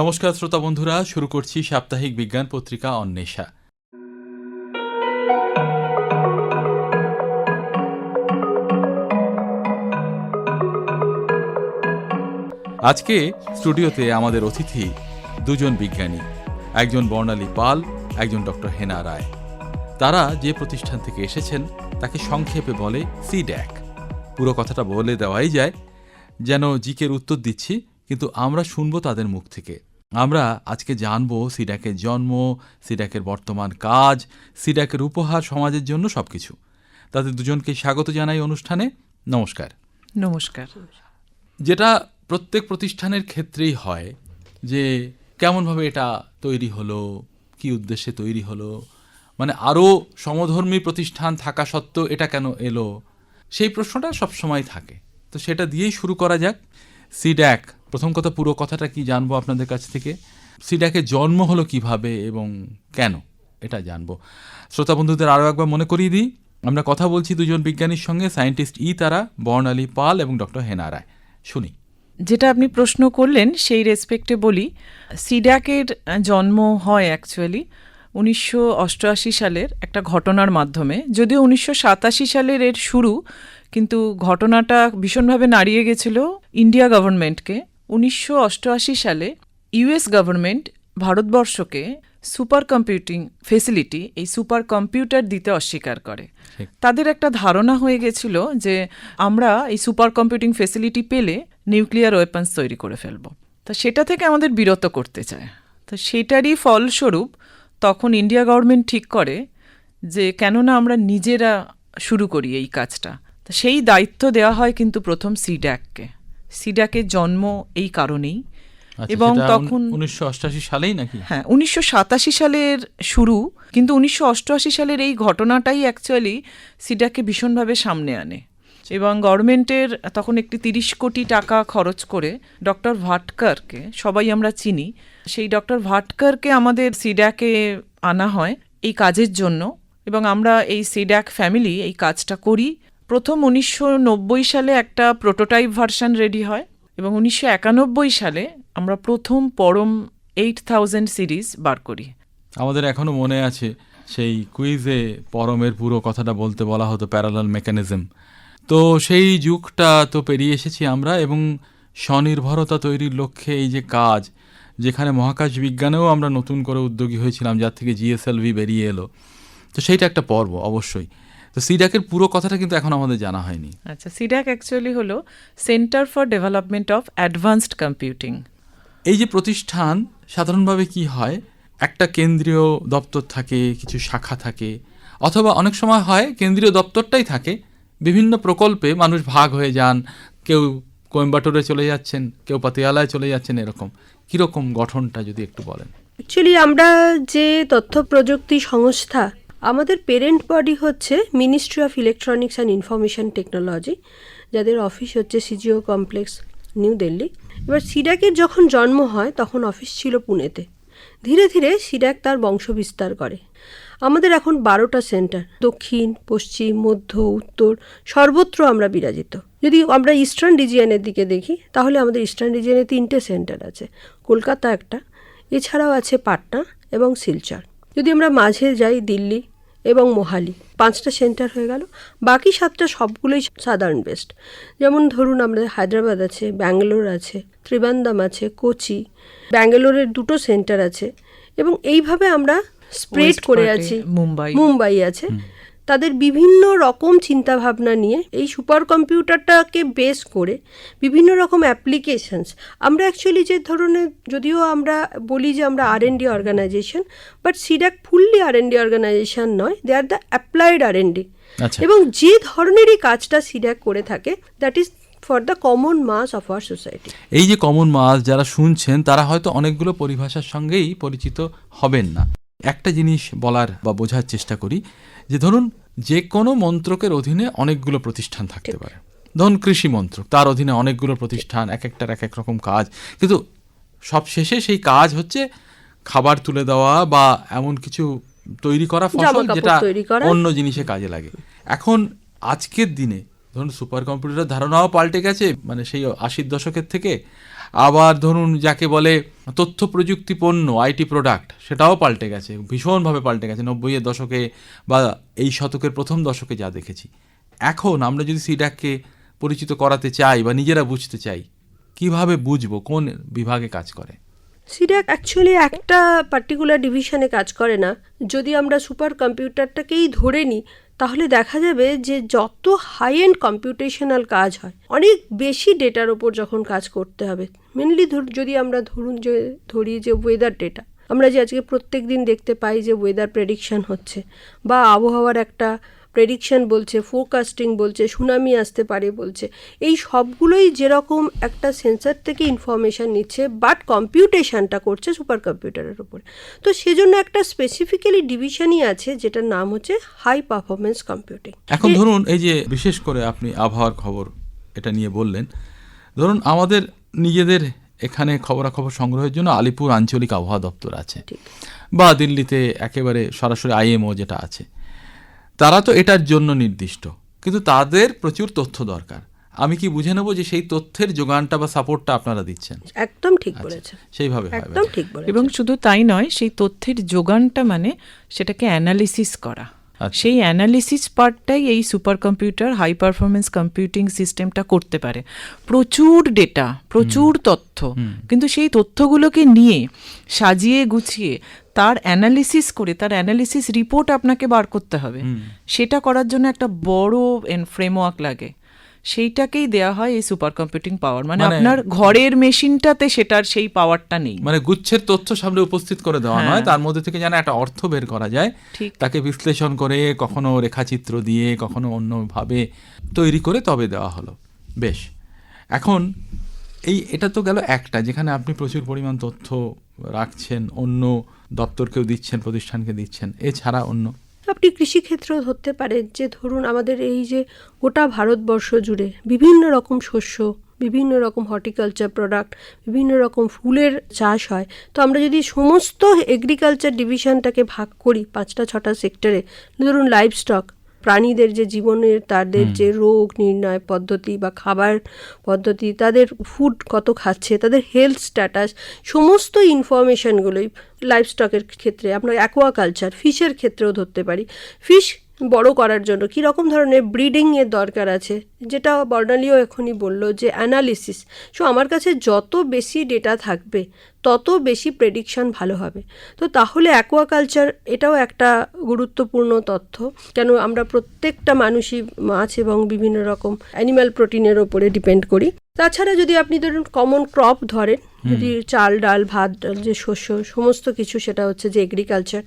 নমস্কার শ্রোতা বন্ধুরা, শুরু করছি সাপ্তাহিক বিজ্ঞান পত্রিকা অন্বেষা। আজকে স্টুডিওতে আমাদের অতিথি দুজন বিজ্ঞানী, একজন বর্ণালী পাল, একজন ডক্টর হেনা রায়। তারা যে প্রতিষ্ঠান থেকে এসেছেন, তাকে সংক্ষেপে বলে সিড্যাক। পুরো কথাটা বলে দেওয়াই যায়, যেন জিকের উত্তর দিচ্ছি কিন্তু আমরা শুনব তাদের মুখ থেকে। আমরা আজকে জানব সিডাকের জন্ম সিডাকের বর্তমান কাজ সিডাকের উপহার সমাজের জন্য সবকিছু। তাদের দুজনকে স্বাগত জানাই অনুষ্ঠানে। নমস্কার। নমস্কার। যেটা প্রত্যেক প্রতিষ্ঠানের ক্ষেত্রেই হয় যে কেমনভাবে এটা তৈরি হলো কি উদ্দেশ্যে তৈরি হলো মানে আরও সমধর্মী প্রতিষ্ঠান থাকা সত্ত্বেও এটা কেন এলো? সেই প্রশ্নটা সবসময় থাকে। তো সেটা দিয়েই শুরু করা যাক। সিড্যাক প্রথম কথা, পুরো কথাটা কি জানব আপনাদের কাছ থেকে? সিড্যাকের জন্ম হলো কীভাবে এবং কেন? এটা জানব। শ্রোতা বন্ধুদের আরও একবার মনে করিয়ে দিই, আমরা কথা বলছি দুজন বিজ্ঞানীর সঙ্গে, সায়েন্টিস্ট ই তারা বর্ণালী পাল এবং ডক্টর হেনা রায়। শুনি। যেটা আপনি প্রশ্ন করলেন, সেই রেসপেক্টে বলি সিড্যাকের জন্ম হয় অ্যাকচুয়ালি উনিশশো অষ্টআশি সালের একটা ঘটনার মাধ্যমে। যদিও উনিশশো সাতাশি সালের এর শুরু, কিন্তু ঘটনাটা ভীষণভাবে নাড়িয়ে গেছিল ইন্ডিয়া গভর্নমেন্টকে। উনিশশো অষ্টআশি সালে ইউএস গভর্নমেন্ট ভারতবর্ষকে সুপার কম্পিউটিং ফেসিলিটি এই সুপার কম্পিউটার দিতে অস্বীকার করে। তাদের একটা ধারণা হয়ে গেছিল যে আমরা এই সুপার কম্পিউটিং ফেসিলিটি পেলে নিউক্লিয়ার ওয়েপন্স তৈরি করে ফেলব। তা সেটা থেকে আমাদের বিরত করতে চায়। তা সেটারই ফলস্বরূপ তখন ইন্ডিয়া গভর্নমেন্ট ঠিক করে যে কেননা আমরা নিজেরা শুরু করি এই কাজটা। তো সেই দায়িত্ব দেওয়া হয় কিন্তু প্রথম সিড্যাককে। সিড্যাকের জন্ম এই কারণেই আচ্ছা, এবং তখন উনিশশো সালেই নাকি? হ্যাঁ উনিশশো সাতাশি সালের শুরু কিন্তু উনিশশো অষ্টআশি সালের এই ঘটনাটাই অ্যাকচুয়ালি সিডাকে ভীষণভাবে সামনে আনে। এবং গভর্নমেন্টের তখন একটি তিরিশ কোটি টাকা খরচ করে ডক্টর ভাটকারকে সবাই আমরা চিনি সেই ডক্টর ভাটকারকে আমাদের সিডাকে আনা হয় এই কাজের জন্য। এবং আমরা এই সিডাক ফ্যামিলি এই কাজটা করি। প্রথম উনিশশো নব্বই সালে একটা প্রোটোটাইপ ভার্সন রেডি হয় এবং উনিশশো একানব্বই সালে আমরা প্রথম পরম এইট থাউজেন্ড সিরিজ বার করি। আমাদের এখনও মনে আছে সেই কুইজে পরমের পুরো কথাটা বলতে বলা হতো প্যারালাল মেকানিজম তো সেই যুগটা তো পেরিয়ে এসেছি আমরা এবং স্বনির্ভরতা তৈরির লক্ষ্যে এই যে কাজ, যেখানে মহাকাশ বিজ্ঞানেও আমরা নতুন করে উদ্যোগী হয়েছিলাম, যার থেকে জিএসএলভি বেরিয়ে এলো। তো সেইটা একটা পর্ব, অবশ্যই। তো সিডাকের পুরো কথাটা কিন্তু এখন আমাদের জানা হয়নি। আচ্ছা সিডাক অ্যাকচুয়ালি হলো centre for development of advanced computing এই যে প্রতিষ্ঠান সাধারণভাবে কি হয়? একটা কেন্দ্রীয় দপ্তর থাকে কিছু শাখা থাকে অথবা অনেক সময় হয় কেন্দ্রীয় দপ্তরটাই থাকে বিভিন্ন প্রকল্পে মানুষ ভাগ হয়ে যান কেউ কোয়েম্বাটোরে চলে যাচ্ছেন কেউ পাতিয়ালায় চলে যাচ্ছেন এরকম। কীরকম গঠনটা যদি একটু বলেন? অ্যাকচুয়ালি আমরা যে তথ্য প্রযুক্তি সংস্থা আমাদের পেরেন্ট বডি হচ্ছে ministry of electronics and information technology যাদের অফিস হচ্ছে সিজিও কমপ্লেক্স নিউ দিল্লি এবার সিডাকের যখন জন্ম হয়, তখন অফিস ছিল পুনেতে। ধীরে ধীরে সিডাক তার বংশ বিস্তার করে। আমাদের এখন বারোটা সেন্টার দক্ষিণ, পশ্চিম, মধ্য, উত্তর, সর্বত্র আমরা বিরাজিত। যদি আমরা ইস্টার্ন রিজিয়নের দিকে দেখি, তাহলে আমাদের ইস্টার্ন রিজিয়নে তিনটে সেন্টার আছে, কলকাতা একটা, এছাড়াও আছে পাটনা এবং শিলচর। যদি আমরা মাঝে যাই দিল্লি এবং মোহালি। পাঁচটা সেন্টার হয়ে গেল। বাকি সাতটা সবগুলোই সাধারণ বেস্ট যেমন ধরুন আমাদের হায়দ্রাবাদ আছে ব্যাঙ্গালোর আছে ত্রিবান্দাম আছে কোচি ব্যাঙ্গালোরের দুটো সেন্টার আছে। এবং এইভাবে আমরা স্প্রেড করে আছি। মুম্বাই। মুম্বাই আছে। তাদের বিভিন্ন রকম চিন্তাভাবনা নিয়ে এই সুপার কম্পিউটারটাকে বেস করে বিভিন্ন রকম অ্যাপ্লিকেশানস। আমরা অ্যাকচুয়ালি যে ধরনের যদিও আমরা বলি যে আমরা R and D organisation but CDAC fully R and D organisation নয় they are the applied R and D এবং যে ধরনেরই কাজটা সিডাক করে থাকে that is for the common mass of our society এই যে কমন মাস যারা শুনছেন তারা হয়তো অনেকগুলো পরিভাষার সঙ্গেই পরিচিত হবেন না। একটা জিনিস বলার বা বোঝার চেষ্টা করি যে ধরুন যে কোনো মন্ত্রকের অধীনে অনেকগুলো প্রতিষ্ঠান থাকতে পারে। ধরুন কৃষি মন্ত্রক তার অধীনে অনেকগুলো প্রতিষ্ঠান এক একটার এক এক রকম কাজ। কিন্তু সব শেষে সেই কাজ হচ্ছে খাবার তুলে দেওয়া বা এমন কিছু তৈরি করা ফসল যেটা অন্য জিনিসে কাজে লাগে। এখন আজকের দিনে ধরুন সুপার কম্পিউটারের ধারণাও পাল্টে গেছে মানে সেই আশির দশকের থেকে। আবার ধরুন যাকে বলে তথ্য প্রযুক্তি পণ্য আইটি প্রোডাক্ট, সেটাও পাল্টে গেছে, ভীষণভাবে পাল্টে গেছে। নব্বইয়ের দশকে বা এই শতকের প্রথম দশকে যা দেখেছি। এখন আমরা যদি সিডাককে পরিচিত করাতে চাই বা নিজেরা বুঝতে চাই, কীভাবে বুঝব, কোন বিভাগে কাজ করে? সিডাক অ্যাকচুয়ালি একটা পার্টিকুলার ডিভিশনে কাজ করে না। যদি আমরা সুপার কম্পিউটারটাকেই ধরে নিই তাহলে দেখা যাবে যে যত হাই এন্ড কম্পিউটেশনাল কাজ হয়, অনেক বেশি ডেটার ওপর যখন কাজ করতে হবে। মেনলি যদি আমরা ধরুন যে, ধরি যে ওয়েদার ডেটা আমরা যে আজকে প্রত্যেক দিন দেখতে পাই যে ওয়েদার প্রেডিকশান হচ্ছে বা আবহাওয়ার একটা প্রেডিকশন বলছে ফোরকাস্টিং বলছে সুনামি আসতে পারে বলছে। এই সবগুলোই যেরকম একটা সেন্সার থেকে ইনফরমেশান নিচ্ছে বাট কম্পিউটেশনটা করছে সুপার কম্পিউটারের উপরে। তো সেজন্য একটা স্পেসিফিক্যালি ডিভিশনই আছে যেটার নাম হচ্ছে হাই পারফরমেন্স কম্পিউটিং এখন ধরুন এই যে বিশেষ করে আপনি আবহাওয়ার খবর এটা নিয়ে বললেন ধরুন আমাদের নিজেদের এখানে খবরাখবর সংগ্রহের জন্য আলিপুর আঞ্চলিক আবহাওয়া দপ্তর আছে। বা দিল্লিতে একেবারে সরাসরি আইএমও যেটা আছে। তারা তো এটার জন্য নির্দিষ্ট। কিন্তু তাদের প্রচুর তথ্য দরকার। আমি কি বুঝে নেব যে সেই তথ্যের যোগানটা বা সাপোর্টটা আপনারা দিচ্ছেন? একদম ঠিক বলেছেন। সেইভাবে একদম ঠিক বলেছেন। এবং শুধু তাই নয় সেই তথ্যের যোগানটা মানে সেটাকে অ্যানালিসিস করা। আচ্ছা। সেই অ্যানালিসিস পার্টটাই এই super computer high performance computing সিস্টেমটা করতে পারে। প্রচুর ডেটা প্রচুর তথ্য। কিন্তু সেই তথ্যগুলোকে নিয়ে সাজিয়ে গুছিয়ে তার অ্যানালিসিস করে তার অ্যানালিসিস রিপোর্ট আপনাকে বার করতে হবে। সেটা করার জন্য একটা বড় ফ্রেমওয়ার্ক লাগে। সেইটাকেই দেয়া হয় এই সুপার কম্পিউটিং পাওয়ার মানে আপনার ঘরের মেশিনটাতে সেটার সেই পাওয়ারটা নেই। মানে গুচ্ছের তথ্য সামনে উপস্থিত করে দেওয়া নয় তার মধ্যে থেকে যেন একটা অর্থ বের করা যায়। তাকে বিশ্লেষণ করে কখনো রেখাচিত্র দিয়ে কখনো অন্যভাবে তৈরি করে তবে দেওয়া হলো। বেশ। এখন এই এটা তো গেল একটা যেখানে আপনি প্রচুর পরিমাণ তথ্য রাখছেন, অন্য দপ্তরকেও দিচ্ছেন, প্রতিষ্ঠানকে দিচ্ছেন, এছাড়া অন্য। আপনি কৃষিক্ষেত্রেও ধরতে পারেন, যে ধরুন আমাদের এই যে গোটা ভারতবর্ষ জুড়ে বিভিন্ন রকম শস্য, বিভিন্ন রকম হর্টিকালচার প্রোডাক্ট, বিভিন্ন রকম ফুলের চাষ হয়। তো আমরা যদি সমস্ত এগ্রিকালচার ডিভিশনটাকে ভাগ করি পাঁচটা, ছটা সেক্টরে, ধরুন লাইভ স্টক প্রাণীদের যে জীবনের তাদের যে রোগ নির্ণয় পদ্ধতি বা খাবার পদ্ধতি তাদের ফুড কত খাচ্ছে তাদের হেলথ স্ট্যাটাস সমস্ত ইনফরমেশনগুলোই লাইফ স্টকের ক্ষেত্রে আমরা অ্যাকোয়াকালচার ফিশের ক্ষেত্রেও ধরতে পারি। ফিশ বড় করার জন্য কী রকম ধরনের ব্রিডিং এর দরকার আছে? যেটা বর্ণালীও এখনই বলল যে অ্যানালিসিস সো আমার কাছে যত বেশি ডেটা থাকবে তত বেশি প্রেডিকশন ভালো হবে। তো তাহলে অ্যাকোয়াকালচার এটাও একটা গুরুত্বপূর্ণ তথ্য। কেন আমরা প্রত্যেকটা মানুষই মাছ এবং বিভিন্ন রকম অ্যানিম্যাল প্রোটিনের ওপরে ডিপেন্ড করি। তাছাড়া যদি আপনি ধরুন কমন ক্রপ ধরেন যদি চাল ডাল ভাত ডাল যে শস্য সমস্ত কিছু সেটা হচ্ছে যে এগ্রিকালচার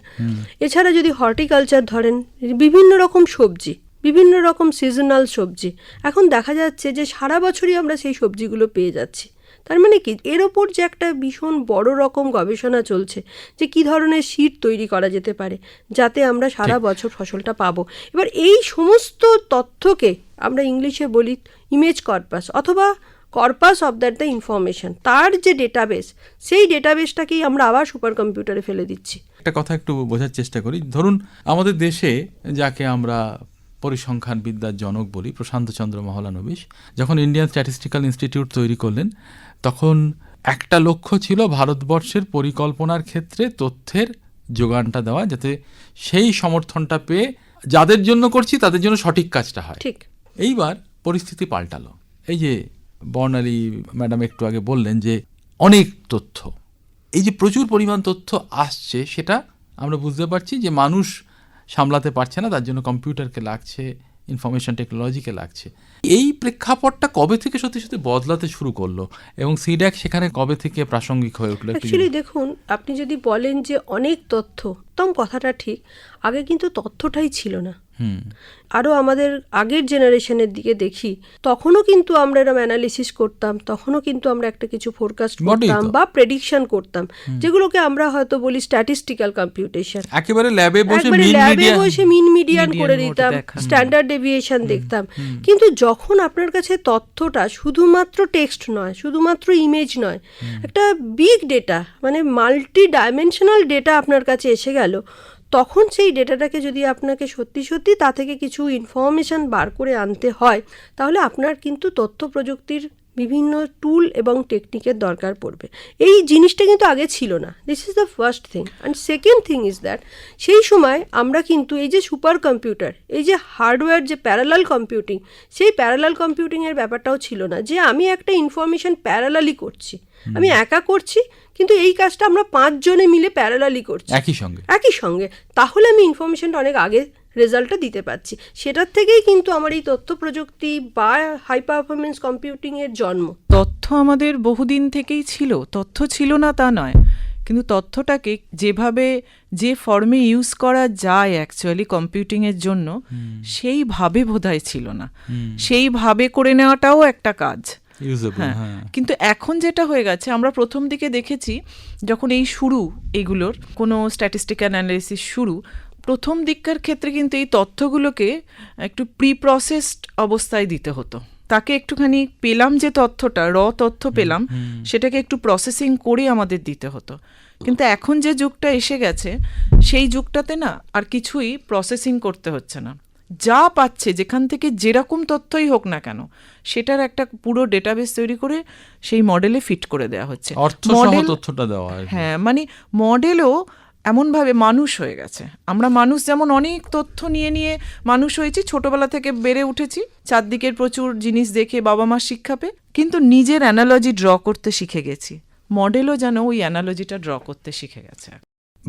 এছাড়া যদি হর্টিকালচার ধরেন বিভিন্ন রকম সবজি বিভিন্ন রকম সিজনাল সবজি। এখন দেখা যাচ্ছে যে সারা বছরই আমরা সেই সবজিগুলো পেয়ে যাচ্ছি। তার মানে কি? এর ওপর যে একটা ভীষণ বড় রকম গবেষণা চলছে যে কি ধরনের শীট তৈরি করা যেতে পারে যাতে আমরা সারা বছর ফসলটা পাবো। এবার এই সমস্ত তথ্যকে আমরা ইংলিশে বলি ইমেজ কর্পাস অথবা corpus of that the information তার যে ডেটাবেস সেই ডেটাবেসটাকেই আমরা আবার সুপার কম্পিউটারে ফেলে দিচ্ছি। একটা কথা একটু বোঝার চেষ্টা করি। ধরুন আমাদের দেশে যাকে আমরা পরিসংখ্যান বিদ্যার জনক বলি প্রশান্ত চন্দ্র মহলানবিশ যখন ইন্ডিয়ান স্ট্যাটিস্টিক্যাল ইনস্টিটিউট তৈরি করলেন তখন একটা লক্ষ্য ছিল ভারতবর্ষের পরিকল্পনার ক্ষেত্রে তথ্যের যোগানটা দেওয়া যাতে সেই সমর্থনটা পেয়ে যাদের জন্য করছি তাদের জন্য সঠিক কাজটা হয়। ঠিক। এইবার পরিস্থিতি পাল্টালো। এই যে বর্ণালী ম্যাডাম একটু আগে বললেন যে অনেক তথ্য। এই যে প্রচুর পরিমাণ তথ্য আসছে সেটা আমরা বুঝতে পারছি যে মানুষ সামলাতে পারছে না তার জন্য কম্পিউটারকে লাগছে ইনফরমেশন টেকনোলজিকে লাগছে। এই প্রেক্ষাপটটা কবে থেকে সত্যি সত্যি বদলাতে শুরু করল এবং সিড্যাক সেখানে কবে থেকে প্রাসঙ্গিক হয়ে উঠল অ্যাকচুয়ালি দেখুন আপনি যদি বলেন যে অনেক তথ্য একদম কথাটা ঠিক আগে কিন্তু তথ্যটাই ছিল না। আরও আমাদের আগের জেনারেশনের দিকে দেখি তখনও কিন্তু আমরা এরকম অ্যানালিসিস করতাম তখনও কিন্তু আমরা একটা কিছু ফোরকাস্ট করতাম বা প্রেডিকশন করতাম যেগুলোকে আমরা হয়তো বলি স্ট্যাটিস্টিক্যাল কম্পিউটেশন একেবারে ল্যাবে বসে ল্যাবে বসে মিন মিডিয়ান করে দিতাম স্ট্যান্ডার্ড ডেভিয়েশন দেখতাম। কিন্তু যখন আপনার কাছে তথ্যটা শুধুমাত্র টেক্সট নয় শুধুমাত্র ইমেজ নয় একটা বিগ ডেটা মানে মাল্টি ডাইমেনশনাল ডেটা আপনার কাছে এসে গেল তখন সেই ডেটাটাকে যদি আপনাকে সত্যি সত্যি তা থেকে কিছু ইনফরমেশন বার করে আনতে হয় তাহলে আপনার কিন্তু তথ্য প্রযুক্তির বিভিন্ন টুল এবং টেকনিকের দরকার পড়বে। এই জিনিসটা কিন্তু আগে ছিল না। This is the first thing and second thing is that সেই সময় আমরা কিন্তু এই যে সুপার কম্পিউটার এই যে হার্ডওয়্যার যে প্যারালাল কম্পিউটিং সেই প্যারালাল কম্পিউটিংয়ের ব্যাপারটাও ছিল না। যে আমি একটা ইনফরমেশন প্যারালালি করছি। আমি একা করছি কিন্তু এই কাজটা আমরা পাঁচজনে মিলে প্যারালালি করছি। একই সঙ্গে। একই সঙ্গে। তাহলে আমি ইনফরমেশনটা অনেক আগে রেজাল্টটা দিতে পারছি। সেটার থেকেই কিন্তু আমার এই তথ্য প্রযুক্তি বা হাই পারফরমেন্স কম্পিউটিংয়ের জন্ম। তথ্য আমাদের বহুদিন থেকেই ছিল। তথ্য ছিল না তা নয়। কিন্তু তথ্যটাকে যেভাবে যে ফর্মে ইউজ করা যায় অ্যাকচুয়ালি কম্পিউটিংয়ের জন্য সেইভাবে বোধহয় ছিল না। সেইভাবে করে নেওয়াটাও একটা কাজ। কিন্তু এখন যেটা হয়ে গেছে আমরা প্রথম দিকে দেখেছি যখন এই শুরু এগুলোর কোনো স্ট্যাটিস্টিক্যাল অ্যানালিসিস শুরু প্রথম দিককার ক্ষেত্রে কিন্তু এই তথ্যগুলোকে একটু প্রি প্রসেসড অবস্থায় দিতে হতো। তাকে একটুখানি পেলাম যে তথ্যটা র তথ্য পেলাম সেটাকে একটু প্রসেসিং করে আমাদের দিতে হতো। কিন্তু এখন যে যুগটা এসে গেছে সেই যুগটাতে না আর কিছুই প্রসেসিং করতে হচ্ছে না। যা পাচ্ছে যেখান থেকে যেরকম তথ্যই হোক না কেন সেটার একটা পুরো ডেটাবেস তৈরি করে সেই মডেলে ফিট করে দেওয়া হচ্ছে। মডেল তথ্যটা দেওয়া। হ্যাঁ। মানে মডেলও এমনভাবে মানুষ হয়ে গেছে। আমরা মানুষ যেমন অনেক তথ্য নিয়ে নিয়ে মানুষ হয়েছি ছোটবেলা থেকে বেড়ে উঠেছি চারদিকের প্রচুর জিনিস দেখে বাবা মার শিক্ষা পেয়ে কিন্তু নিজের অ্যানালজি ড্র করতে শিখে গেছি। মডেলও যেন ওই অ্যানালজিটা ড্র করতে শিখে গেছে।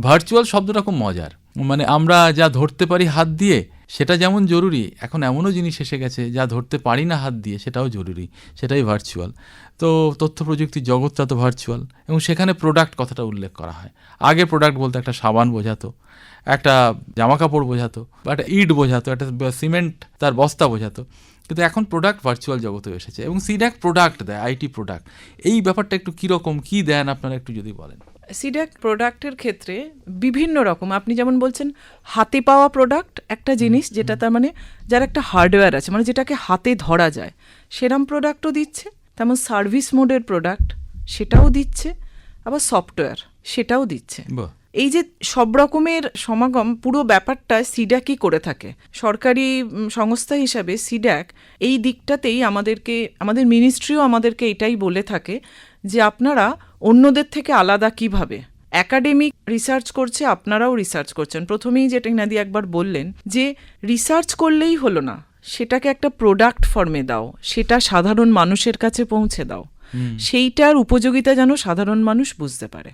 ভার্চুয়াল শব্দটা খুব মজার। মানে আমরা যা ধরতে পারি হাত দিয়ে সেটা যেমন জরুরি, এখন এমনও জিনিস এসে গেছে যা ধরতে পারি না হাত দিয়ে, সেটাও জরুরি, সেটাই ভার্চুয়াল তো তথ্য প্রযুক্তির জগৎটা তো ভার্চুয়াল এবং সেখানে প্রোডাক্ট কথাটা উল্লেখ করা হয়। আগে প্রোডাক্ট বলতে একটা সাবান বোঝাতো, একটা জামা কাপড় বোঝাতো বা একটা ইট বোঝাতো, একটা সিমেন্ট তার বস্তা বোঝাতো, কিন্তু এখন প্রোডাক্ট ভার্চুয়াল জগতে এসেছে এবং সিডাক প্রোডাক্ট দেয় আইটি প্রোডাক্ট এই ব্যাপারটা একটু কীরকম কী দেন আপনারা একটু যদি বলেন। সিডাক প্রোডাক্টের ক্ষেত্রে বিভিন্ন রকম। আপনি যেমন বলছেন হাতে পাওয়া প্রোডাক্ট একটা জিনিস যেটা তার মানে যার একটা হার্ডওয়্যার আছে মানে যেটাকে হাতে ধরা যায়। সেরাম প্রোডাক্টও দিচ্ছে তেমন সার্ভিস মোডের প্রোডাক্ট সেটাও দিচ্ছে আবার সফটওয়্যার সেটাও দিচ্ছে। এই যে সব রকমের সমাগম পুরো ব্যাপারটা সিডাকই করে থাকে। সরকারি সংস্থা হিসাবে সিডাক এই দিকটাতেই আমাদেরকে আমাদের মিনিস্ট্রিও আমাদেরকে এটাই বলে থাকে যে আপনারা অন্যদের থেকে আলাদা কীভাবে? একাডেমিক রিসার্চ করছে আপনারাও রিসার্চ করছেন। প্রথমেই যেটা নাদি একবার বললেন যে রিসার্চ করলেই হলো না। সেটাকে একটা প্রোডাক্ট ফর্মে দাও সেটা সাধারণ মানুষের কাছে পৌঁছে দাও। সেইটার উপযোগিতা যেন সাধারণ মানুষ বুঝতে পারে।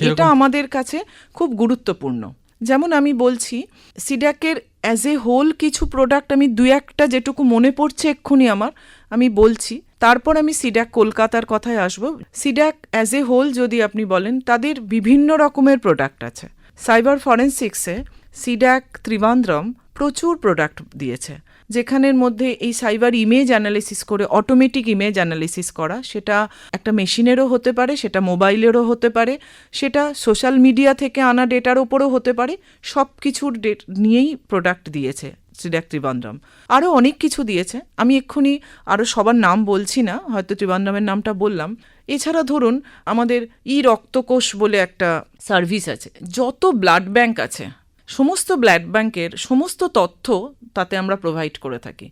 এটা আমাদের কাছে খুব গুরুত্বপূর্ণ। যেমন আমি বলছি সিডাকের অ্যাজ এ হোল কিছু প্রোডাক্ট আমি দু একটা যেটুকু মনে পড়ছে এক্ষুনি আমার আমি বলছি তারপর আমি সিড্যাক কলকাতার কথায় আসব। সিড্যাক অ্যাজ এ হোল যদি আপনি বলেন, তাদের বিভিন্ন রকমের প্রোডাক্ট আছে। সাইবার ফরেন্সিক্সে সিড্যাক ত্রিবান্দ্রম প্রচুর প্রোডাক্ট দিয়েছে। যেখানের মধ্যে এই সাইবার ইমেজ অ্যানালিসিস করে অটোমেটিক ইমেজ অ্যানালিসিস করা, সেটা একটা মেশিনেরও হতে পারে, সেটা মোবাইলেরও হতে পারে, সেটা সোশ্যাল মিডিয়া থেকে আনা ডেটার ওপরও হতে পারে সব কিছুর ডেট নিয়েই প্রোডাক্ট দিয়েছে সিডাক ত্রিবান্দ্রম আরও অনেক কিছু দিয়েছে আমি এক্ষুনি আরও সবার নাম বলছি না হয়তো ত্রিবান্দ্রমের নামটা বললাম এছাড়া ধরুন আমাদের ই রক্তকোষ বলে একটা সার্ভিস আছে যত ব্লাড ব্যাংক আছে সমস্ত ব্লাড ব্যাংকের সমস্ত তথ্য তাতে আমরা প্রোভাইড করে থাকি।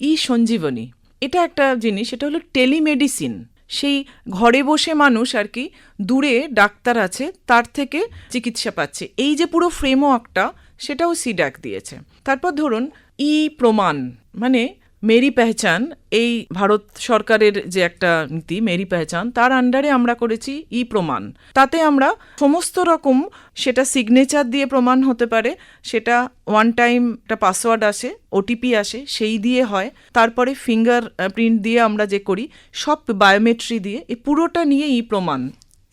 ই সঞ্জীবনী, এটা একটা জিনিস, এটা হলো টেলিমেডিসিন সেই ঘরে বসে মানুষ আর কি, দূরে ডাক্তার আছে, তার থেকে চিকিৎসা পাচ্ছে। এই যে পুরো ফ্রেমওয়ার্কটা সেটাও সিডাক দিয়েছে। তারপর ধরুন, ই প্রমাণ মানে মেরি পেহচান এই ভারত সরকারের যে একটা নীতি মেরি পেহচান তার আন্ডারে আমরা করেছি ই প্রমাণ। তাতে আমরা সমস্ত রকম সেটা সিগনেচার দিয়ে প্রমাণ হতে পারে সেটা ওয়ান টাইম একটা পাসওয়ার্ড আসে ওটিপি আসে সেই দিয়ে হয় তারপরে ফিঙ্গার প্রিন্ট দিয়ে আমরা যে করি সব বায়োমেট্রি দিয়ে এই পুরোটা নিয়ে ই প্রমাণ।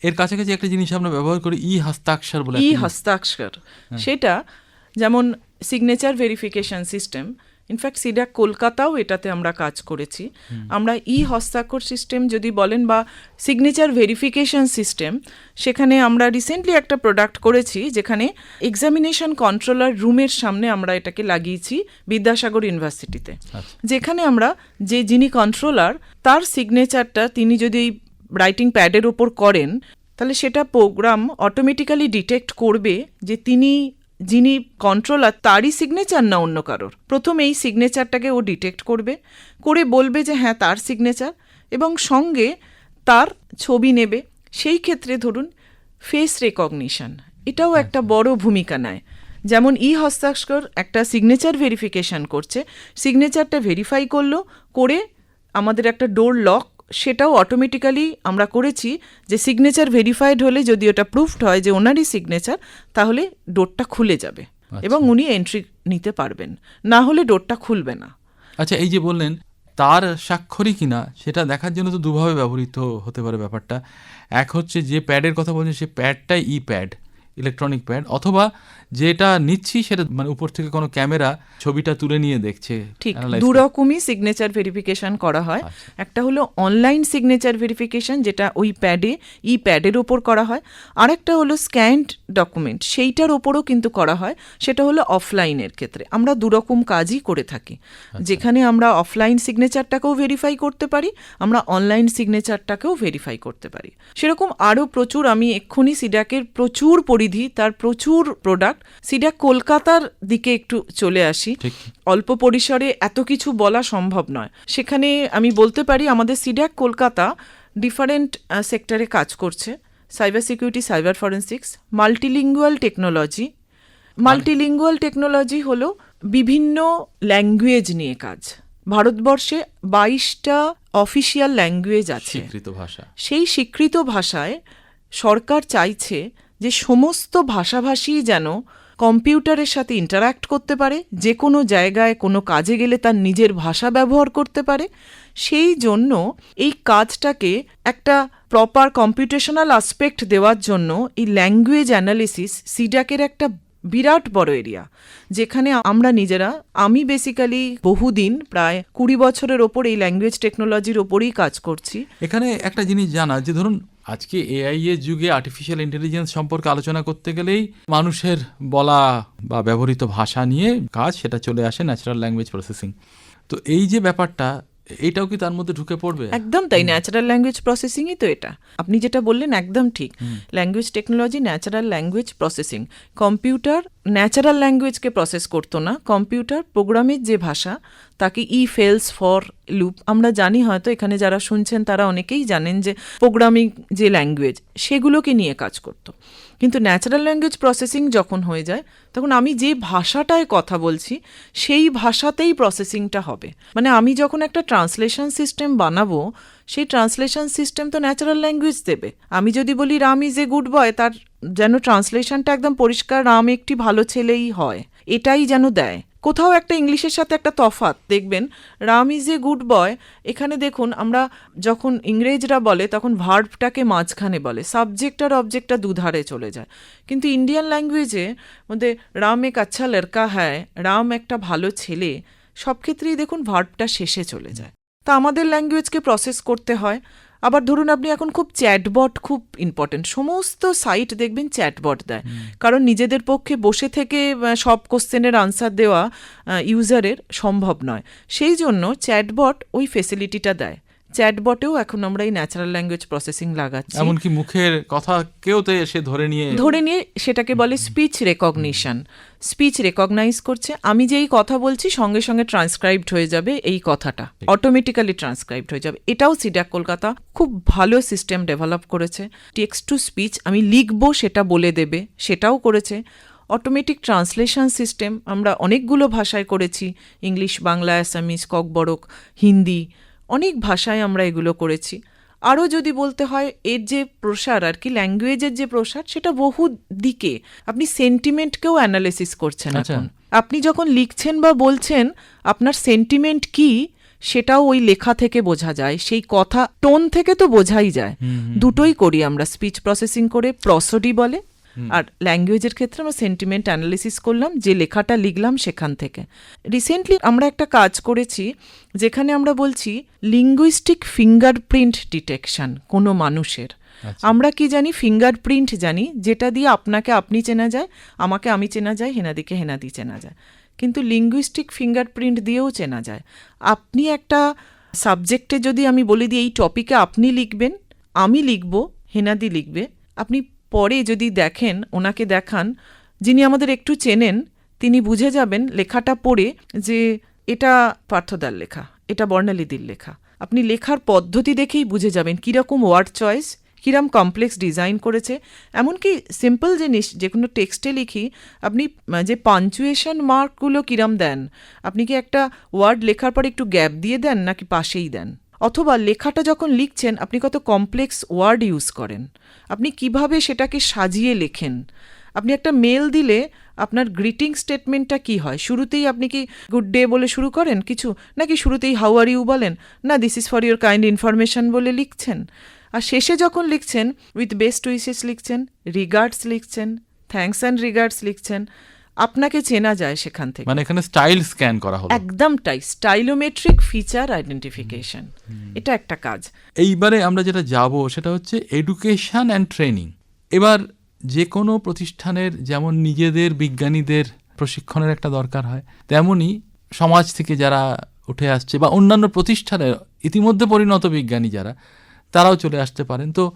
এর কাছাকাছি একটা জিনিস আমরা ব্যবহার করি ই হস্তাক্ষর বলে ই হস্তাক্ষর। সেটা যেমন signature verification system in fact CDAC কলকাতাও এটাতে আমরা কাজ করেছি। আমরা ই হস্তাক্ষর সিস্টেম যদি বলেন বা সিগনেচার ভেরিফিকেশন সিস্টেম সেখানে আমরা রিসেন্টলি একটা প্রোডাক্ট করেছি যেখানে এক্সামিনেশন কন্ট্রোলার রুমের সামনে আমরা এটাকে লাগিয়েছি বিদ্যাসাগর ইউনিভার্সিটিতে। আচ্ছা। যেখানে আমরা যে যিনি কন্ট্রোলার তার সিগনেচারটা তিনি যদি এই রাইটিং প্যাডের ওপর করেন তাহলে সেটা প্রোগ্রাম অটোমেটিক্যালি ডিটেক্ট করবে যে তিনি যিনি কন্ট্রোলার তারই সিগনেচার না অন্য কারোর। প্রথম এই সিগনেচারটাকে ও ডিটেক্ট করবে করে বলবে যে হ্যাঁ তার সিগনেচার এবং সঙ্গে তার ছবি নেবে। সেই ক্ষেত্রে ধরুন ফেস রেকগনিশন এটাও একটা বড় ভূমিকা নেয়। যেমন ই হস্তাক্ষর একটা সিগনেচার ভেরিফিকেশন করছে সিগনেচারটা ভেরিফাই করল করে আমাদের একটা ডোর লক সেটাও অটোমেটিক্যালি আমরা করেছি যে সিগনেচার ভেরিফাইড হলে যদি ওটা প্রুফড হয় যে ওনারই সিগনেচার তাহলে ডোরটা খুলে যাবে এবং উনি এন্ট্রি নিতে পারবেন। না হলে ডোরটা খুলবে না। আচ্ছা এই যে বললেন তার স্বাক্ষরই কিনা সেটা দেখার জন্য তো দুভাবে ব্যবহৃত হতে পারে ব্যাপারটা। এক হচ্ছে যে প্যাডের কথা বলছেন সে প্যাডটাই ই প্যাড ইলেকট্রনিক প্যাড অথবা যেটা নিচ্ছি সেটা মানে উপর থেকে কোনো ক্যামেরা ছবিটা তুলে নিয়ে দেখছে ঠিক দু রকমই সিগনেচার ভেরিফিকেশন করা হয়। একটা হলো অনলাইন সিগনেচার ভেরিফিকেশন যেটা ওই প্যাডে ই প্যাডের ওপর করা হয়। আরেকটা হলো স্ক্যান্ড ডকুমেন্ট সেইটার ওপরও কিন্তু করা হয়। সেটা হলো অফলাইনের ক্ষেত্রে। আমরা দু রকম কাজই করে থাকি। যেখানে আমরা অফলাইন সিগনেচারটাকেও ভেরিফাই করতে পারি আমরা অনলাইন সিগনেচারটাকেও ভেরিফাই করতে পারি। সেরকম আরও প্রচুর আমি এক্ষুনি সিডাকের প্রচুর পরিধি তার প্রচুর প্রোডাক্ট সিডাক কলকাতার দিকে একটু চলে আসি। অল্প পরিসরে এত কিছু বলা সম্ভব নয়। সেখানে আমি বলতে পারি আমাদের সিডাক কলকাতা ডিফারেন্ট সেক্টরে কাজ করছে। Cyber security cyber forensics multilingual technology multilingual technology হলো বিভিন্ন ল্যাঙ্গুয়েজ নিয়ে কাজ। ভারতবর্ষে বাইশটা অফিসিয়াল ল্যাঙ্গুয়েজ আছে। স্বীকৃত ভাষা। সেই স্বীকৃত ভাষায় সরকার চাইছে যে সমস্ত ভাষাভাষী যেন কম্পিউটারের সাথে ইন্টারাক্ট করতে পারে, যে কোনো জায়গায় কোনো কাজে গেলে তার নিজের ভাষা ব্যবহার করতে পারে, সেই জন্য এই কাজটাকে একটা প্রপার কম্পিউটেশনাল আসপেক্ট দেওয়ার জন্য এই ল্যাঙ্গুয়েজ অ্যানালিসিস সিডাকের একটা বিরাট বড় এরিয়া যেখানে আমরা নিজেরা, আমি বেসিক্যালি বহুদিন প্রায় কুড়ি বছরের ওপর এই ল্যাঙ্গুয়েজ টেকনোলজির ওপরেই কাজ করছি। এখানে একটা জিনিস জানা, যে ধরুন আজকে এআই এর যুগে আর্টিফিশিয়াল ইন্টেলিজেন্স সম্পর্কে আলোচনা করতে গেলেই মানুষের বলা বা ব্যবহৃত ভাষা নিয়ে কাজ সেটা চলে আসে ন্যাচারাল ল্যাঙ্গুয়েজ প্রসেসিং তো এই যে ব্যাপারটা এইটাও কি তার মধ্যে ঢুকে পড়বে? একদম তাই ন্যাচারাল ল্যাঙ্গুয়েজ প্রসেসিংই তো এটা। আপনি যেটা বললেন একদম ঠিক। Language technology natural language processing computer natural ল্যাঙ্গুয়েজকে process করতো না। কম্পিউটার প্রোগ্রামের যে ভাষা তাকে ই ফেলস ফর লুপ আমরা জানি হয়তো এখানে যারা শুনছেন তারা অনেকেই জানেন যে প্রোগ্রামিং যে ল্যাঙ্গুয়েজ সেগুলোকে নিয়ে কাজ করতো। কিন্তু ন্যাচারাল ল্যাঙ্গুয়েজ প্রসেসিং যখন হয়ে যায়, তখন আমি যে ভাষাটায় কথা বলছি, সেই ভাষাতেই প্রসেসিংটা হবে। মানে আমি যখন একটা ট্রান্সলেশন সিস্টেম বানাবো, সেই ট্রান্সলেশন সিস্টেম তো ন্যাচারাল ল্যাঙ্গুয়েজ দেবে। আমি যদি বলি, Ram is a good boy তার যেন ট্রান্সলেশনটা একদম পরিষ্কার, রাম একটি ভালো ছেলেই হয়। এটাই যেন দেয়। কোথাও একটা ইংলিশের সাথে একটা তফাৎ, দেখবেন? Ram is a good boy এখানে দেখুন, আমরা যখন ইংরেজরা বলে, তখন ভার্বটাকে মাঝখানে বলে সাবজেক্ট আর অবজেক্টটা দুধারে চলে যায়। কিন্তু ইন্ডিয়ান ল্যাঙ্গুয়েজে মধ্যে রাম এক আচ্ছা লড়কা হ্যায়, রাম একটা ভালো ছেলে সব ক্ষেত্রেই দেখুন ভার্বটা শেষে চলে যায়। তা আমাদের ল্যাঙ্গুয়েজকে প্রসেস করতে হয়। আবার ধরুন আপনি এখন খুব চ্যাটবট খুব ইম্পর্টেন্ট সমস্ত সাইট দেখবেন চ্যাটবট দেয়। কারণ নিজেদের পক্ষে বসে থেকে সব কোশ্চেনের আনসার দেওয়া ইউজারের সম্ভব নয়। সেই জন্য চ্যাটবট ওই ফেসিলিটিটা দেয়। চ্যাটবটেও এখন আমরা এই ন্যাচারাল ল্যাঙ্গুয়েজ প্রসেসিং লাগাচ্ছি। এমনকি মুখের কথা কেউতে এসে ধরে নিয়ে ধরে নিয়ে সেটাকে বলে স্পিচ রেকগনিশন স্পিচ রেকগনাইজ করছে। আমি যেই কথা বলছি সঙ্গে সঙ্গে ট্রান্সক্রাইবড হয়ে যাবে এই কথাটা। অটোমেটিক্যালি ট্রান্সক্রাইবড হয়ে যাবে। এটাও সিডাক কলকাতা খুব ভালো সিস্টেম ডেভেলপ করেছে। টেক্সট টু স্পিচ আমি লিখব সেটা বলে দেবে সেটাও করেছে। অটোমেটিক ট্রান্সলেশন সিস্টেম আমরা অনেকগুলো ভাষায় করেছি। ইংলিশ বাংলা অ্যাসামিস ককবরক হিন্দি অনেক ভাষায় আমরা এগুলো করেছি। আরও যদি বলতে হয় এর যে প্রসার আর কি ল্যাঙ্গুয়েজের যে প্রসার সেটা বহু দিকে। আপনি সেন্টিমেন্টকেও অ্যানালিসিস করছেন আচ্ছা। এখন। আপনি যখন লিখছেন বা বলছেন আপনার সেন্টিমেন্ট কি সেটাও ওই লেখা থেকে বোঝা যায় সেই কথা টোন থেকে তো বোঝাই যায়। দুটোই করি আমরা স্পিচ প্রসেসিং করে প্রসডি বলে আর ল্যাঙ্গুয়েজের ক্ষেত্রে আমরা সেন্টিমেন্ট অ্যানালিসিস করলাম যে লেখাটা লিখলাম সেখান থেকে। রিসেন্টলি আমরা একটা কাজ করেছি যেখানে আমরা বলছি লিঙ্গুইস্টিক ফিঙ্গারপ্রিন্ট ডিটেকশন কোনো মানুষের। আমরা কি জানি? ফিঙ্গারপ্রিন্ট জানি যেটা দিয়ে আপনাকে আপনি চেনা যায় আমাকে আমি চেনা যায় হেনাদিকে হেনাদি চেনা যায়। কিন্তু লিঙ্গুইস্টিক ফিঙ্গারপ্রিন্ট দিয়েও চেনা যায়। আপনি একটা সাবজেক্টে যদি আমি বলে দিই এই টপিকে আপনি লিখবেন আমি লিখব হেনাদি লিখবে আপনি পরে যদি দেখেন, ওনাকে দেখান, যিনি আমাদের একটু চেনেন, তিনি বুঝে যাবেন লেখাটা পড়ে যে এটা পার্থদার লেখা, এটা বর্ণালীদির লেখা। আপনি লেখার পদ্ধতি দেখেই বুঝে যাবেন কীরকম ওয়ার্ড চয়েস, কিরম কমপ্লেক্স ডিজাইন করেছে। এমনকি সিম্পল জিনিস যে কোনো টেক্সটে লিখি, আপনি যে পাঞ্চুয়েশন মার্কগুলো কিরম দেন, আপনি কি একটা ওয়ার্ড লেখার পর একটু গ্যাপ দিয়ে দেন নাকি পাশেই দেন? অথবা লেখাটা যখন লিখছেন, আপনি কত কমপ্লেক্স ওয়ার্ড ইউজ করেন। আপনি কীভাবে সেটাকে সাজিয়ে লেখেন? আপনি একটা মেল দিলে আপনার গ্রিটিং স্টেটমেন্টটা কি হয়? শুরুতেই আপনি কি গুড ডে বলে শুরু করেন কিছু, নাকি শুরুতেই হাউ আর ইউ বলেন? না this is for your kind information বলে লিখছেন। আর শেষে যখন লিখছেন উইথ বেস্ট উইসেস লিখছেন রিগার্ডস লিখছেন থ্যাংকস অ্যান্ড রিগার্ডস লিখছেন আপনাকে চেনা যায় সেখান থেকে। মানে এখানে স্টাইল স্ক্যান করা হলো। একদম তাই স্টাইলোমেট্রিক ফিচার আইডেন্টিফিকেশন। এটা একটা কাজ। এইবারে আমরা যেটা যাব সেটা হচ্ছে এডুকেশন অ্যান্ড ট্রেনিং। এবার যে কোনো প্রতিষ্ঠানের যেমন নিজেদের বিজ্ঞানীদের প্রশিক্ষণের একটা দরকার হয় তেমনি সমাজ থেকে যারা উঠে আসছে বা অন্যান্য প্রতিষ্ঠানের ইতিমধ্যে পরিণত বিজ্ঞানী যারা তারাও চলে আসতে পারেন। তো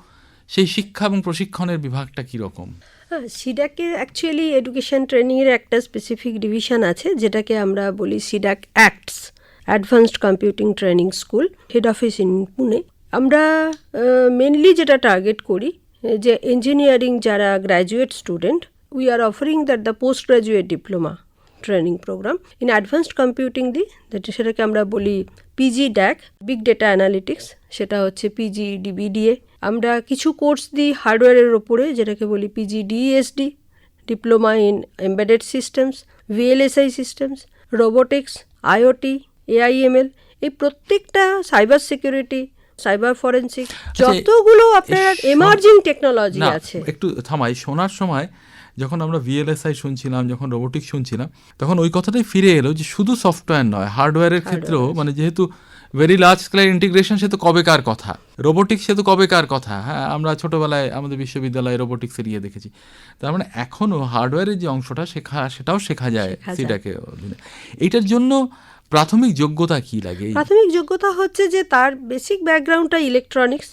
সেই শিক্ষা এবং প্রশিক্ষণের বিভাগটা কীরকম? সিডাকে অ্যাকচুয়ালি এডুকেশন ট্রেনিংয়ের একটা স্পেসিফিক ডিভিশন আছে, যেটাকে আমরা বলি CDAC ACTS advanced computing training school head office in Pune আমরা মেনলি যেটা টার্গেট করি যে ইঞ্জিনিয়ারিং যারা graduate student we are offering that the post graduate diploma training program in advanced computing the সেটাকে আমরা বলি PG DAC big data analytics সেটা হচ্ছে পিজি ডিবিডিএ আমরা কিছু কোর্স দিই হার্ডওয়্যারের ওপরে যেটাকে বলি PG DSD diploma in embedded systems VLSI systems robotics IoT AIML এই প্রত্যেকটা সাইবার সিকিউরিটি সাইবার ফরেন্সিক যতগুলো আপনার এমার্জিং টেকনোলজি আছে। একটু থামাই শোনার সময় যখন আমরা ভিএলএসআই শুনছিলাম যখন রোবোটিক্স শুনছিলাম তখন ওই কথাটাই ফিরে এলো যে শুধু সফটওয়্যার নয় হার্ডওয়্যারের ক্ষেত্রেও মানে যেহেতু ভেরি লার্জ স্কেলের ইন্টিগ্রেশন সে তো কবেকার কথা। রোবোটিক্স সে তো কবেকার কথা। হ্যাঁ আমরা ছোটবেলায় আমাদের বিশ্ববিদ্যালয়ে রোবোটিক্সের ইয়ে দেখেছি। তার মানে এখনও হার্ডওয়্যারের যে অংশটা শেখা সেটাও শেখা যায় সেটাকে এইটার জন্য প্রাথমিক যোগ্যতা কি লাগে? প্রাথমিক যোগ্যতা হচ্ছে যে তার বেসিক ব্যাকগ্রাউন্ডটা ইলেকট্রনিক্স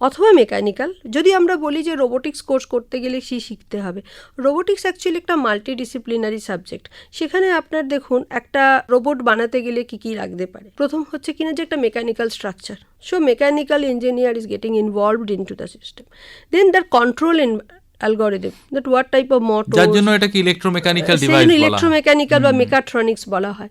অথবা মেকানিক্যাল। যদি আমরা বলি যে রোবোটিক্স কোর্স করতে গেলে কি শিখতে হবে? রোবোটিক্স অ্যাকচুয়ালি একটা মাল্টি ডিসিপ্লিনারি সাবজেক্ট। সেখানে আপনার দেখুন একটা রোবট বানাতে গেলে কি কি লাগতে পারে। প্রথম হচ্ছে কিনা যে একটা mechanical structure. So mechanical engineer is getting involved in to the system. Then there control in algorithm that what type of motor যার জন্য এটাকে ইলেকট্রোমেকানিক্যাল ডিভাইস বলা ইলেকট্রোমেকানিক্যাল বা মেকাট্রনিক্স বলা হয়।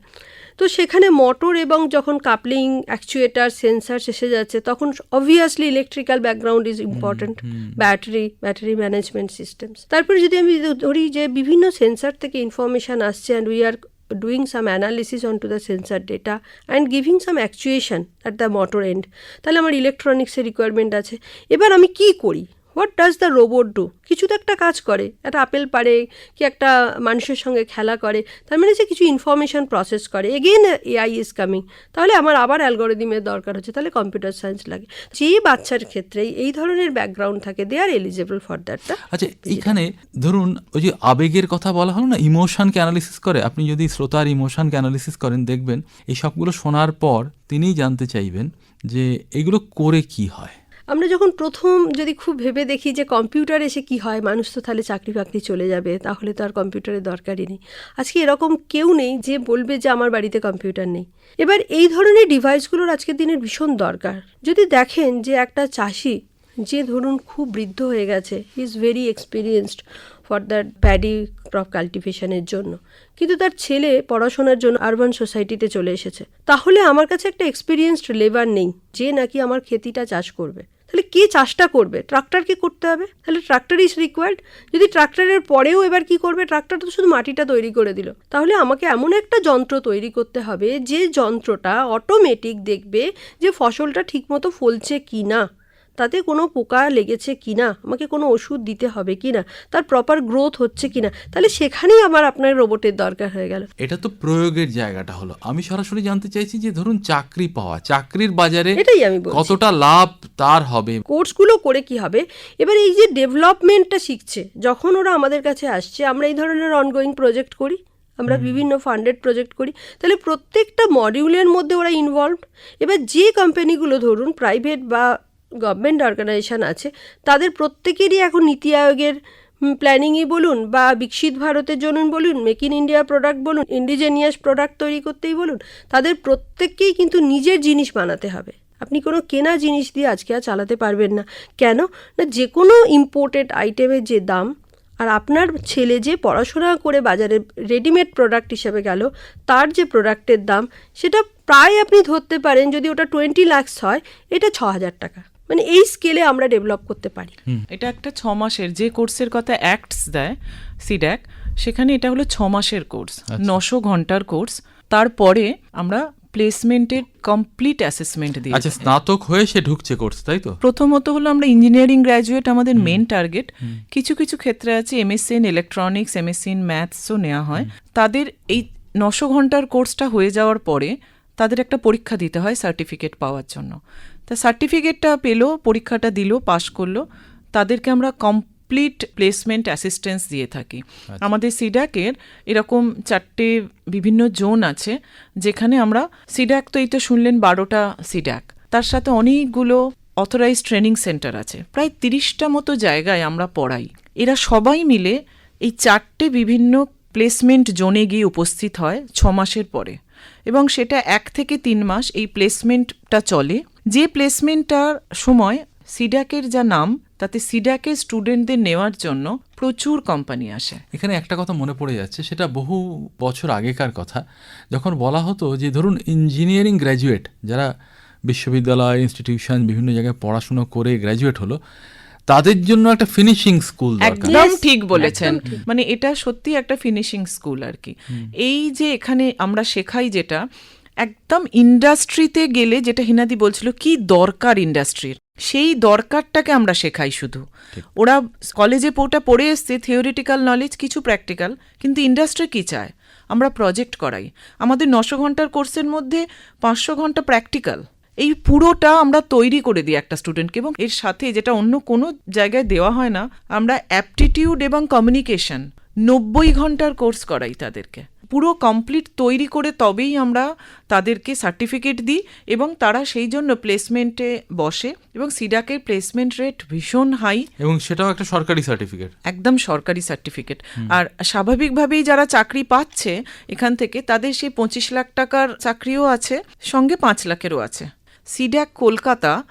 তো সেখানে মোটর এবং যখন কাপলিং অ্যাকচুয়েটার সেন্সার এসে যাচ্ছে তখন obviously electrical background is important battery battery management systems তারপরে যদি আমি ধরি যে বিভিন্ন সেন্সার থেকে ইনফরমেশন আসছে and we are doing doing some analysis onto the sensor data and giving some actuation at the motor end তাহলে আমার ইলেকট্রনিক্সের রিকোয়ারমেন্ট আছে। এবার আমি কি করি? What does the robot do কিছু তো একটা কাজ করে। একটা আপেল পারে কি একটা মানুষের সঙ্গে খেলা করে। তার মানে সে কিছু ইনফরমেশন প্রসেস করে। এগেইন এআই ইজ কামিং তাহলে আমার আবার অ্যালগোরিদিমের দরকার হচ্ছে। তাহলে কম্পিউটার সায়েন্স লাগে। যে বাচ্চার ক্ষেত্রেই এই ধরনের ব্যাকগ্রাউন্ড থাকে দে আর এলিজেবল ফর দ্যাটটা আচ্ছা এখানে ধরুন ওই যে আবেগের কথা বলা হলো না? ইমোশনকে অ্যানালিসিস করে। আপনি যদি শ্রোতার ইমোশনকে অ্যানালিসিস করেন দেখবেন এই সবগুলো শোনার পর তিনিই জানতে চাইবেন যে এগুলো করে কি হয়। আমরা যখন প্রথম যদি খুব ভেবে দেখি যে কম্পিউটার এসে কি হয়, মানুষ তো তাহলে চাকরি বাকরি চলে যাবে, তাহলে তো আর কম্পিউটারের দরকারই নেই। আজকে এরকম কেউ নেই যে বলবে যে আমার বাড়িতে কম্পিউটার নেই। এবার এই ধরনের ডিভাইসগুলোর আজকের দিনের ভীষণ দরকার। যদি দেখেন যে একটা চাষি, যে ধরুন খুব বৃদ্ধ হয়ে গেছে is very experienced for that paddy crop কাল্টিভেশনের জন্য। কিন্তু তার ছেলে পড়াশোনার জন্য আরবান সোসাইটিতে চলে এসেছে। তাহলে আমার কাছে একটা এক্সপিরিয়েন্সড লেবার নেই, যে নাকি আমার খেতিটা চাষ করবে। তাহলে কে চাষটা করবে? ট্রাক্টরকে করতে হবে? তাহলে ট্রাক্টর ইজ রিকোয়ার্ড যদি ট্রাক্টরের পরেও এবার কি করবে? ট্রাক্টর তো শুধু মাটিটা তৈরি করে দিল। তাহলে আমাকে এমন একটা যন্ত্র তৈরি করতে হবে যে যন্ত্রটা অটোমেটিক দেখবে যে ফসলটা ঠিকমতো ফলছে কি না তাতে কোনো পোকা লেগেছে কি না আমাকে কোনো ওষুধ দিতে হবে কি না তার প্রপার গ্রোথ হচ্ছে কি না তাহলে সেখানেই আমার আপনার রোবটের দরকার হয়ে গেল। এটা তো প্রয়োগের জায়গাটা হলো। আমি সরাসরি জানতে চাইছি যে ধরুন চাকরি পাওয়া চাকরির বাজারে এটাই আমি কতটা লাভ তার হবে? কোর্সগুলো করে কি হবে? এবার এই যে ডেভেলপমেন্টটা শিখছে যখন ওরা আমাদের কাছে আসছে আমরা এই ধরনের অনগোয়িং প্রজেক্ট করি আমরা বিভিন্ন ফান্ডেড প্রজেক্ট করি তাহলে প্রত্যেকটা মডিউলের মধ্যে ওরা ইনভলভড এবার যে কোম্পানিগুলো ধরুন প্রাইভেট বা গভর্নমেন্ট অর্গানাইজেশান আছে, তাদের প্রত্যেকেরই এখন নীতি আয়োগের প্ল্যানিংই বলুন বা বিকশিত ভারতের জন্য বলুন মেক ইন ইন্ডিয়া প্রোডাক্ট বলুন ইন্ডিজেনিয়াস প্রোডাক্ট তৈরি করতেই বলুন, তাদের প্রত্যেককেই কিন্তু নিজের জিনিস বানাতে হবে। আপনি কোনো কেনা জিনিস দিয়ে আজকে আর চালাতে পারবেন না। কেন? না, যে কোনো ইম্পোর্টেড আইটেমের যে দাম, আর আপনার ছেলে যে পড়াশোনা করে বাজারে রেডিমেড প্রোডাক্ট হিসেবে গেল, তার যে প্রোডাক্টের দাম, সেটা প্রায় আপনি ধরতে পারেন যদি ওটা টোয়েন্টি লাক্স হয়, এটা ছ হাজার টাকা। মানে এই স্কেলে আমরা ডেভেলপ করতে পারি। এটা একটা ছ মাসের যে কোর্সের কথা অ্যাক্টস দেয় সিড্যাক সেখানে এটা হলো ছ মাসের কোর্স নশো ঘণ্টার কোর্স তারপরে আমরা প্লেসমেন্টের কমপ্লিট অ্যাসেসমেন্ট দিই আচ্ছা স্নাতক হয়ে সে ঢুকছে কোর্স তাই তো? প্রথমত হলো আমরা ইঞ্জিনিয়ারিং গ্র্যাজুয়েট আমাদের মেন টার্গেট কিছু কিছু ক্ষেত্রে আছে MSc in electronics MSc in ম্যাথসও নেওয়া হয়। তাদের এই নশো ঘণ্টার কোর্সটা হয়ে যাওয়ার পরে তাদের একটা পরীক্ষা দিতে হয় সার্টিফিকেট পাওয়ার জন্য। তা সার্টিফিকেটটা পেল পরীক্ষাটা দিল পাশ করল। তাদেরকে আমরা কমপ্লিট প্লেসমেন্ট অ্যাসিস্ট্যান্স দিয়ে থাকি। আমাদের সিডাকের এরকম চারটে বিভিন্ন জোন আছে যেখানে আমরা সিডাক তো এই তো শুনলেন বারোটা সিডাক। তার সাথে অনেকগুলো অথরাইজ ট্রেনিং সেন্টার আছে। প্রায় তিরিশটা মতো জায়গায় আমরা পড়াই। এরা সবাই মিলে এই চারটে বিভিন্ন প্লেসমেন্ট জোনে গিয়ে উপস্থিত হয় ছ মাসের পরে। এবং সেটা এক থেকে তিন মাস এই প্লেসমেন্টটা চলে। যে প্লেসমেন্টটার সময় সিডাকের যা নাম তাতে সিডাকের স্টুডেন্টদের নেওয়ার জন্য প্রচুর কোম্পানি আসে। এখানে একটা কথা মনে পড়ে যাচ্ছে সেটা বহু বছর আগেকার কথা। যখন বলা হতো যে ধরুন ইঞ্জিনিয়ারিং গ্র্যাজুয়েট যারা বিশ্ববিদ্যালয় ইনস্টিটিউশন বিভিন্ন জায়গায় পড়াশুনো করে গ্র্যাজুয়েট হলো তাদের জন্য একটা ফিনিশিং স্কুল দরকার। একদম ঠিক বলেছেন। মানে এটা সত্যি একটা ফিনিশিং স্কুল আর কি। এই যে এখানে আমরা শেখাই যেটা একদম ইন্ডাস্ট্রিতে গেলে যেটা হিনাদি বলছিল কি দরকার ইন্ডাস্ট্রির? সেই দরকারটাকে আমরা শেখাই শুধু। ওরা কলেজে পোটা পড়ে এসছে থিওরিটিক্যাল নলেজ কিছু প্র্যাকটিক্যাল কিন্তু ইন্ডাস্ট্রি কি চায়? আমরা প্রজেক্ট করাই। আমাদের নশো ঘণ্টার কোর্সের মধ্যে পাঁচশো ঘণ্টা প্র্যাকটিক্যাল এই পুরোটা আমরা তৈরি করে দিই একটা স্টুডেন্টকে এবং এর সাথে যেটা অন্য কোনো জায়গায় দেওয়া হয় না আমরা অ্যাপটিটিউড এবং কমিউনিকেশন নব্বই ঘণ্টার কোর্স করাই তাদেরকে। পুরো কমপ্লিট তৈরি করে তবেই আমরা তাদেরকে সার্টিফিকেট দিই এবং তারা সেই জন্য প্লেসমেন্টে বসে এবং সিডাকের প্লেসমেন্ট রেট ভীষণ হাই এবং সেটাও একটা সরকারি সার্টিফিকেট একদম সরকারি সার্টিফিকেট আর স্বাভাবিকভাবেই যারা চাকরি পাচ্ছে এখান থেকে তাদের সেই পঁচিশ লাখ টাকার চাকরিও আছে সঙ্গে পাঁচ লাখেরও আছে। সিডাক কলকাতা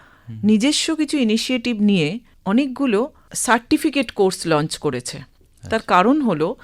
নিজস্ব কিছু ইনিশিয়েটিভ নিয়ে অনেকগুলো সার্টিফিকেট কোর্স লঞ্চ করেছে। তার কারণ হলো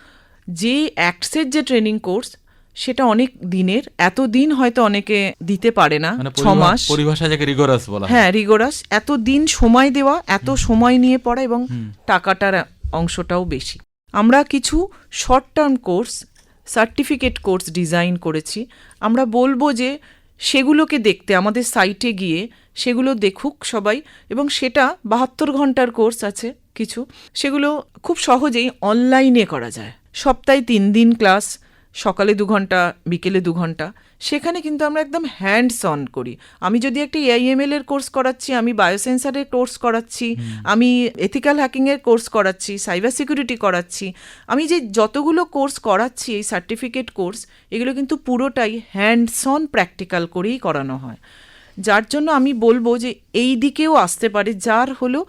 যে অ্যাক্টসের যে ট্রেনিং কোর্স সেটা অনেক দিনের এত দিন হয়তো অনেকে দিতে পারে না মানে ছ মাস। পরিভাষা যাকে রিগোরাস বলা হ্যাঁ। রিগোরাস এত দিন সময় দেওয়া এত সময় নিয়ে পড়া এবং টাকাটার অংশটাও বেশি। আমরা কিছু short term course certificate course design করেছি। আমরা বলব যে সেগুলোকে দেখতে আমাদের সাইটে গিয়ে সেগুলো দেখুক সবাই এবং সেটা বাহাত্তর ঘণ্টার কোর্স আছে কিছু। সেগুলো খুব সহজেই অনলাইনে করা যায়। সপ্তাহে তিন দিন ক্লাস সকালে দু ঘণ্টা বিকেলে দু ঘণ্টা। সেখানে কিন্তু আমরা একদম হ্যান্ডস অন করি। আমি যদি একটা এআইএমএল এর কোর্স করাচ্ছি আমি বায়োসেন্সারের কোর্স করাচ্ছি আমি এথিক্যাল হ্যাকিংয়ের কোর্স করাচ্ছি সাইবার সিকিউরিটি করাচ্ছি আমি যে যতগুলো কোর্স করাচ্ছি এই সার্টিফিকেট কোর্স এগুলো কিন্তু পুরোটাই হ্যান্ডস অন প্র্যাকটিক্যাল করেই করানো হয়। যার জন্য আমি বলব যে এই দিকেও আসতে পারে যার হলো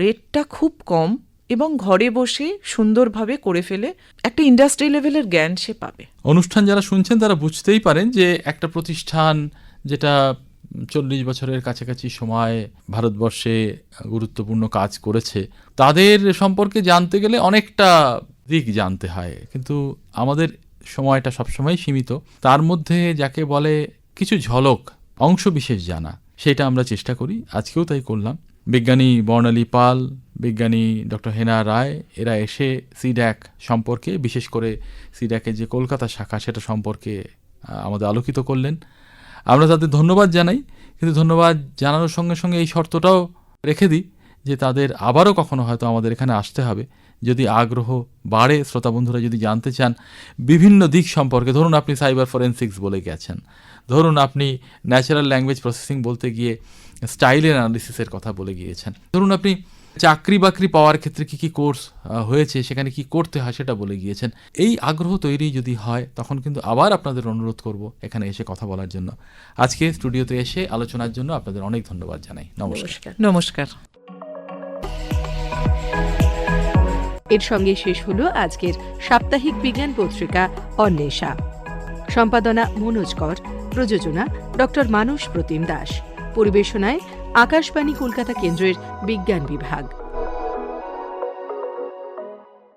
রেটটা খুব কম এবং ঘরে বসে সুন্দরভাবে করে ফেলে একটা ইন্ডাস্ট্রি লেভেলের জ্ঞান সে পাবে। অনুষ্ঠান যারা শুনছেন, তারা বুঝতেই পারেন যে একটা প্রতিষ্ঠান যেটা চল্লিশ বছরের কাছাকাছি সময় ভারতবর্ষে গুরুত্বপূর্ণ কাজ করেছে, তাদের সম্পর্কে জানতে গেলে অনেকটা দিক জানতে হয়। কিন্তু আমাদের সময়টা সবসময় সীমিত। তার মধ্যে যাকে বলে কিছু ঝলক অংশ বিশেষ জানা, সেটা আমরা চেষ্টা করি। আজকেও তাই করলাম। বিজ্ঞানী বর্ণালী পাল, বিজ্ঞানী ডক্টর হেনা রায়, এরা এসে সিড্যাক সম্পর্কে, বিশেষ করে সিড্যাকের যে কলকাতা শাখা সেটা সম্পর্কে আমাদের আলোকিত করলেন। আমরা তাদের ধন্যবাদ জানাই, কিন্তু ধন্যবাদ জানানোর সঙ্গে সঙ্গে এই শর্তটাও রেখে দিই যে তাদের আবারও কখনো হয়তো আমাদের এখানে আসতে হবে। যদি আগ্রহ বাড়ে, শ্রোতা বন্ধুরা যদি জানতে চান, বিভিন্ন দিক সম্পর্কে, ধরুন আপনি সাইবার ফরেন্সিক্স বলে গেছেন। ধরুন আপনি ন্যাচারাল ল্যাঙ্গুয়েজ প্রসেসিং বলতে গিয়ে স্টাইলের অ্যানালিসিসের কথা বলে গিয়েছেন। ধরুন আপনি চাকরি বাকরি পাওয়ার ক্ষেত্রে কি কি কোর্স হয়েছে, সেখানে কি করতে হয় সেটা বলে গিয়েছেন। এই আগ্রহ তৈরি যদি হয়, তখন কিন্তু আবার আপনাদের অনুরোধ করব এখানে এসে কথা বলার জন্য। আজকে স্টুডিওতে এসে আলোচনার জন্য আপনাদের অনেক ধন্যবাদ জানাই। নমস্কার। নমস্কার। এর সঙ্গে শেষ হলো আজকের সাপ্তাহিক বিজ্ঞান পত্রিকা অন্বেষা। সম্পাদনা মনোজ কর, প্রযোজনা ডক্টর মানস প্রতিম দাস। পরিবেশনায় আকাশবাণী কলকাতা কেন্দ্রের বিজ্ঞান বিভাগ।